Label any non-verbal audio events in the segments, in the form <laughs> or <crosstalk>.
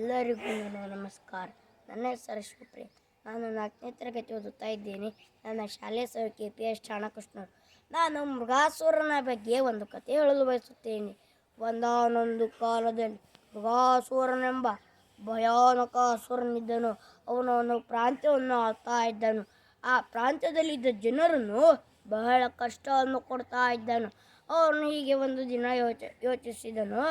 ಎಲ್ಲರಿಗೂ ನಮಸ್ಕಾರ. ನನ್ನ ಹೆಸರು ಶಿವಪ್ರಿಯ ನಾನು ನಾಲ್ಕನೇ ತರಗತಿ ಓದುತ್ತಾ ಇದ್ದೇನೆ. ನನ್ನ ಶಾಲೆ ಸರ್ ಕೆ ಪಿ ಎಸ್ ಚಾಣಕೃಷ್ಣರು. ನಾನು ಮೃಗಾಸುರನ ಬಗ್ಗೆ ಒಂದು ಕಥೆ ಹೇಳಲು ಬಯಸುತ್ತೇನೆ. ಒಂದಾನೊಂದು ಕಾಲದಲ್ಲಿ ಮೃಗಾಸುರನೆಂಬ ಭಯಾನಕ ಅಸುರನಿದ್ದನು. ಅವನು ಒಂದು ಪ್ರಾಂತ್ಯವನ್ನು ಆಳ್ತಾ ಇದ್ದನು. ಆ ಪ್ರಾಂತ್ಯದಲ್ಲಿದ್ದ ಜನರನ್ನು ಬಹಳ ಕಷ್ಟವನ್ನು ಕೊಡ್ತಾ ಇದ್ದನು. ಅವನು ಹೀಗೆ ಒಂದು ದಿನ ಯೋಚ, ಯೋಚಿಸಿದನು.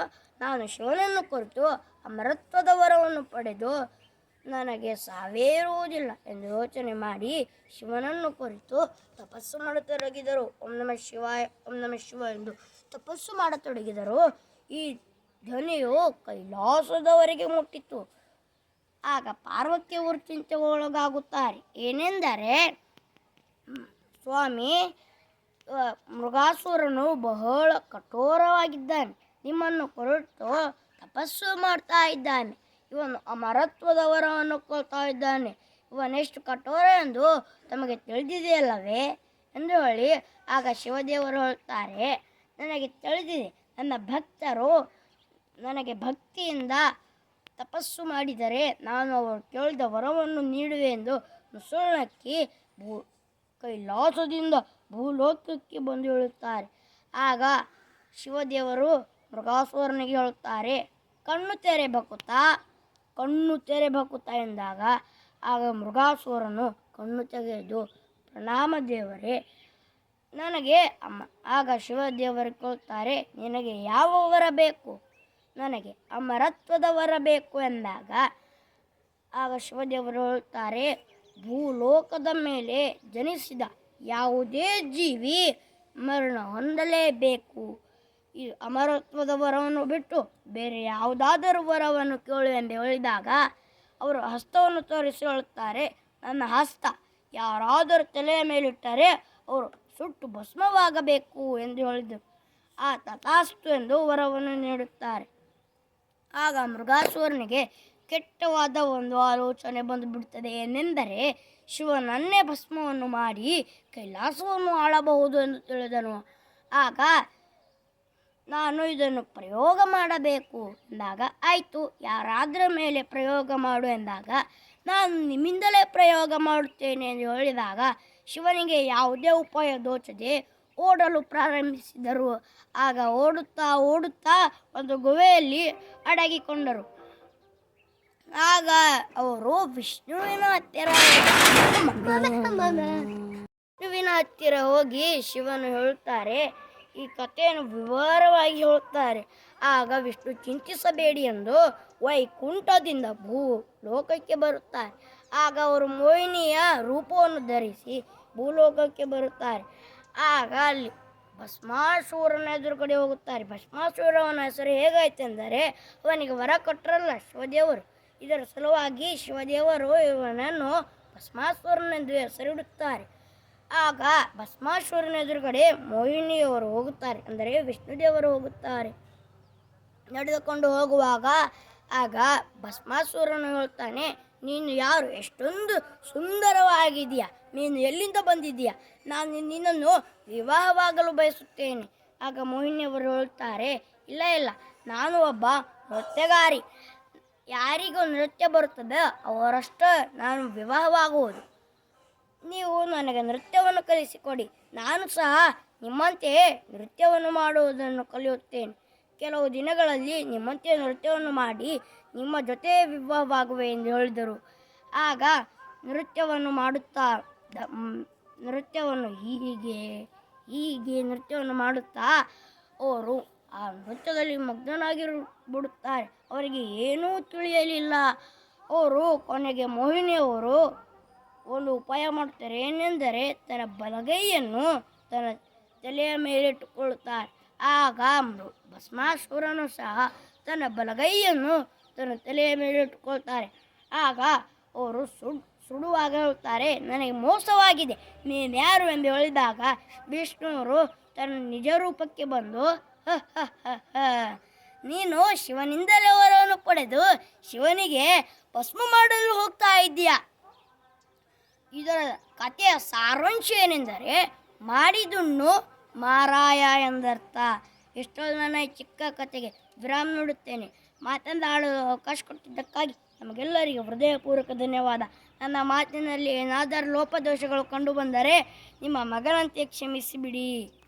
ನಾನು ಶಿವನನ್ನು ಕುರಿತು ಅಮರತ್ವದ ವರವನ್ನು ಪಡೆದು ನನಗೆ ಸಾವೇ ಇರುವುದಿಲ್ಲ ಎಂದು ಯೋಚನೆ ಮಾಡಿ ಶಿವನನ್ನು ಕುರಿತು ತಪಸ್ಸು ಮಾಡತೊಡಗಿದರು. ಓಂ ನಮ ಶಿವ ಓಂ ನಮ ಶಿವ ಎಂದು ತಪಸ್ಸು ಮಾಡತೊಡಗಿದರು. ಈ ಧ್ವನಿಯು ಕೈಲಾಸದವರೆಗೆ ಮುಟ್ಟಿತು. ಆಗ ಪಾರ್ವತಿ ಅವರು ಚಿಂತೆ ಒಳಗಾಗುತ್ತಾರೆ. ಏನೆಂದರೆ ಸ್ವಾಮಿ ಮೃಗಾಸುರನು ಬಹಳ ಕಠೋರವಾಗಿದ್ದಾನೆ. ನಿಮ್ಮನ್ನು ಕೊರಟು ತಪಸ್ಸು ಮಾಡ್ತಾ ಇದ್ದಾನೆ. ಇವನು ಅಮರತ್ವದ ವರವನ್ನು ಕೊಳ್ತಾ ಇದ್ದಾನೆ. ಇವನೆಷ್ಟು ಕಠೋರ ಎಂದು ತಮಗೆ ತಿಳಿದಿದೆಯಲ್ಲವೇ? ಎಂದು ಹೇಳಿ, ಆಗ ಶಿವದೇವರು ಹೇಳ್ತಾರೆ, ನನಗೆ ತಿಳಿದಿದೆ. ನನ್ನ ಭಕ್ತರು ನನಗೆ ಭಕ್ತಿಯಿಂದ ತಪಸ್ಸು ಮಾಡಿದರೆ ನಾನು ಅವರು ಕೇಳಿದ ವರವನ್ನು ನೀಡುವೆ ಎಂದು ಮುಸುಳಕ್ಕಿ ಭೂ ಕೈಲಾಸದಿಂದ ಭೂಲೋಕಕ್ಕೆ ಬಂದು ಹೇಳುತ್ತಾರೆ. ಆಗ ಶಿವದೇವರು ಮೃಗಾಸುರನಿಗೆ ಹೇಳುತ್ತಾರೆ, ಕಣ್ಣು ತೆರೆ ಬಕುತ ಕಣ್ಣು ತೆರೆ ಬಕುತ ಎಂದಾಗ, ಆಗ ಮೃಗಾಸುರನು ಕಣ್ಣು ತೆಗೆದು, ಪ್ರಣಾಮ ದೇವರೇ, ನನಗೆ ಅಮ್ಮ. ಆಗ ಶಿವದೇವರು ಕೇಳುತ್ತಾರೆ, ನಿನಗೆ ಯಾವ ವರ ಬೇಕು? ನನಗೆ ಅಮರತ್ವದ ವರ ಬೇಕು ಎಂದಾಗ, ಆಗ ಶಿವದೇವರು ಹೇಳುತ್ತಾರೆ ಭೂಲೋಕದ ಮೇಲೆ ಜನಿಸಿದ ಯಾವುದೇ ಜೀವಿ ಮರಣ ಹೊಂದಲೇಬೇಕು ಈ ಅಮರತ್ವದ ವರವನ್ನು ಬಿಟ್ಟು ಬೇರೆ ಯಾವುದಾದರೂ ವರವನ್ನು ಕೇಳು ಎಂದು ಹೇಳಿದಾಗ ಅವರು ಹಸ್ತವನ್ನು ತೋರಿಸಿ ಹೇಳುತ್ತಾರೆ, ನನ್ನ ಹಸ್ತ ಯಾರಾದರೂ ತಲೆಯ ಮೇಲಿಟ್ಟರೆ ಅವರು ಸುಟ್ಟು ಭಸ್ಮವಾಗಬೇಕು ಎಂದು ಹೇಳಿದರು. ಆ ತಥಾಸ್ತು ಎಂದು ವರವನ್ನು ನೀಡುತ್ತಾರೆ. ಆಗ ಮೃಗಾಸುರನಿಗೆ ಕೆಟ್ಟವಾದ ಒಂದು ಆಲೋಚನೆ ಬಂದು ಬಿಡುತ್ತದೆ ಏನೆಂದರೆ ಶಿವನನ್ನೇ ಭಸ್ಮವನ್ನು ಮಾಡಿ ಕೈಲಾಸವನ್ನು ಆಳಬಹುದು ಎಂದು ತಿಳಿದನು. ಆಗ ನಾನು ಇದನ್ನು ಪ್ರಯೋಗ ಮಾಡಬೇಕು ಎಂದಾಗ, ಆಯಿತು, ಯಾರಾದರ ಮೇಲೆ ಪ್ರಯೋಗ ಮಾಡು ಎಂದಾಗ, ನಾನು ನಿಮ್ಮಿಂದಲೇ ಪ್ರಯೋಗ ಮಾಡುತ್ತೇನೆ ಎಂದು ಹೇಳಿದಾಗ, ಶಿವನಿಗೆ ಯಾವುದೇ ಉಪಾಯ ದೋಚದೆ ಓಡಲು ಪ್ರಾರಂಭಿಸಿದರು. ಆಗ ಓಡುತ್ತಾ ಓಡುತ್ತಾ ಒಂದು ಗುಹೆಯಲ್ಲಿ ಅಡಗಿಕೊಂಡರು. ಆಗ ಅವರು ವಿಷ್ಣುವಿನ ಹತ್ತಿರ ವಿಷ್ಣುವಿನ ಹತ್ತಿರ ಹೋಗಿ ಶಿವನು ಹೇಳುತ್ತಾರೆ ಈ ಕಥೆಯನ್ನು ವಿವರವಾಗಿ ಹೇಳುತ್ತಾರೆ ಆಗ ವಿಷ್ಣು ಚಿಂತಿಸಬೇಡಿ ಎಂದು ವೈಕುಂಠದಿಂದ ಭೂ ಲೋಕಕ್ಕೆ ಬರುತ್ತಾರೆ. ಆಗ ಅವರು ಮೋಹಿನಿಯ ರೂಪವನ್ನು ಧರಿಸಿ ಭೂಲೋಕಕ್ಕೆ ಬರುತ್ತಾರೆ. ಆಗ ಅಲ್ಲಿ ಭಸ್ಮಾಸುರನ ಎದುರುಗಡೆ ಹೋಗುತ್ತಾರೆ. ಭಸ್ಮಾಸುರವನ ಹೆಸರು ಹೇಗಾಯ್ತೆಂದರೆ, ಅವನಿಗೆ ವರ ಕೊಟ್ಟರಲ್ಲ ಶಿವದೇವರು. ಇದರ ಸಲುವಾಗಿ ಶಿವದೇವರು ಇವನನ್ನು ಭಸ್ಮಾಸುರನೆಂದು ಹೆಸರಿಡುತ್ತಾರೆ. ಆಗ ಭಸ್ಮಾಸುರನ ಎದುರುಗಡೆ ಮೋಹಿನಿಯವರು ಹೋಗುತ್ತಾರೆ. ಅಂದರೆ ವಿಷ್ಣುದೇವರು ಹೋಗುತ್ತಾರೆ. ನಡೆದುಕೊಂಡು ಹೋಗುವಾಗ ಆಗ ಭಸ್ಮಾಸುರನು ಹೇಳ್ತಾನೆ, ನೀನು ಯಾರು? ಎಷ್ಟೊಂದು ಸುಂದರವಾಗಿದೆಯಾ ನೀನು ಎಲ್ಲಿಂದ ಬಂದಿದ್ದೀಯಾ? ನಾನು ನಿನ್ನನ್ನು ವಿವಾಹವಾಗಲು ಬಯಸುತ್ತೇನೆ. ಆಗ ಮೋಹಿನಿಯವರು ಹೇಳ್ತಾರೆ, ಇಲ್ಲ ಇಲ್ಲ. ನಾನು ಒಬ್ಬ ನೃತ್ಯಗಾರಿ. ಯಾರಿಗೂ ನೃತ್ಯ ಬರುತ್ತದೆ, ಅವರಷ್ಟು ನಾನು ವಿವಾಹವಾಗುವುದು. ನೀವು ನನಗೆ ನೃತ್ಯವನ್ನು ಕಲಿಸಿಕೊಡಿ, ನಾನು ಸಹ ನಿಮ್ಮಂತೆಯೇ ನೃತ್ಯವನ್ನು ಮಾಡುವುದನ್ನು ಕಲಿಯುತ್ತೇನೆ. ಕೆಲವು ದಿನಗಳಲ್ಲಿ ನಿಮ್ಮಂತೆ ನೃತ್ಯವನ್ನು ಮಾಡಿ ನಿಮ್ಮ ಜೊತೆ ವಿವಾಹವಾಗುವೆ ಎಂದು ಹೇಳಿದರು. ಆಗ ನೃತ್ಯವನ್ನು ಮಾಡುತ್ತಾ ನೃತ್ಯವನ್ನು ಹೀಗೆ ಹೀಗೆ ನೃತ್ಯವನ್ನು ಮಾಡುತ್ತಾ, ಅವರು ಆ ನೃತ್ಯದಲ್ಲಿ ಮಗ್ನರಾಗಿರು ಬಿಡುತ್ತಾರೆ ಅವರಿಗೆ ಏನೂ ತಿಳಿಯಲಿಲ್ಲ. ಅವರು ಕೊನೆಗೆ ಮೋಹಿನಿಯವರು ಒಂದು ಉಪಾಯ ಮಾಡುತ್ತಾರೆ. ಏನೆಂದರೆ ತನ್ನ ಬಲಗೈಯನ್ನು ತನ್ನ ತಲೆಯ ಮೇಲಿಟ್ಟುಕೊಳ್ಳುತ್ತಾರೆ. ಆಗ ಭಸ್ಮಾಸುರನು ಸಹ ತನ್ನ ಬಲಗೈಯನ್ನು ತನ್ನ ತಲೆಯ ಮೇಲಿಟ್ಟುಕೊಳ್ತಾರೆ. ಆಗ ಅವರು ಸುಡ್ ಸುಡುವಾಗ ಹೇಳುತ್ತಾರೆ ನನಗೆ ಮೋಸವಾಗಿದೆ. ನೀನು ಯಾರು? ಎಂದು ಹೇಳಿದಾಗ ವಿಷ್ಣುವರು ತನ್ನ ನಿಜ ರೂಪಕ್ಕೆ ಬಂದು "ಹ, ಹ, ಹ, ಹ. <laughs> ನೀನು ಶಿವನಿಂದಲೇ ವರವನ್ನು ಪಡೆದು ಶಿವನಿಗೆ ಭಸ್ಮ ಮಾಡಲು ಹೋಗ್ತಾ ಇದ್ದೀಯ? ಇದರ ಕಥೆಯ ಸಾರಾಂಶ ಏನೆಂದರೆ, ಮಾಡಿದುಣ್ಣು ಮಾರಾಯ ಎಂದರ್ಥ. ಎಷ್ಟೋ ನನ್ನ ಚಿಕ್ಕ ಕಥೆಗೆ ವಿರಾಮ ನೋಡುತ್ತೇನೆ. ಮಾತನಾಡಲು ಅವಕಾಶ ಕೊಟ್ಟಿದ್ದಕ್ಕಾಗಿ ನಮಗೆಲ್ಲರಿಗೂ ಹೃದಯಪೂರ್ವಕ ಧನ್ಯವಾದ. ನನ್ನ ಮಾತಿನಲ್ಲಿ ಏನಾದರೂ ಲೋಪದೋಷಗಳು ಕಂಡುಬಂದರೆ ನಿಮ್ಮ ಮಗನಂತೆ ಕ್ಷಮಿಸಿಬಿಡಿ.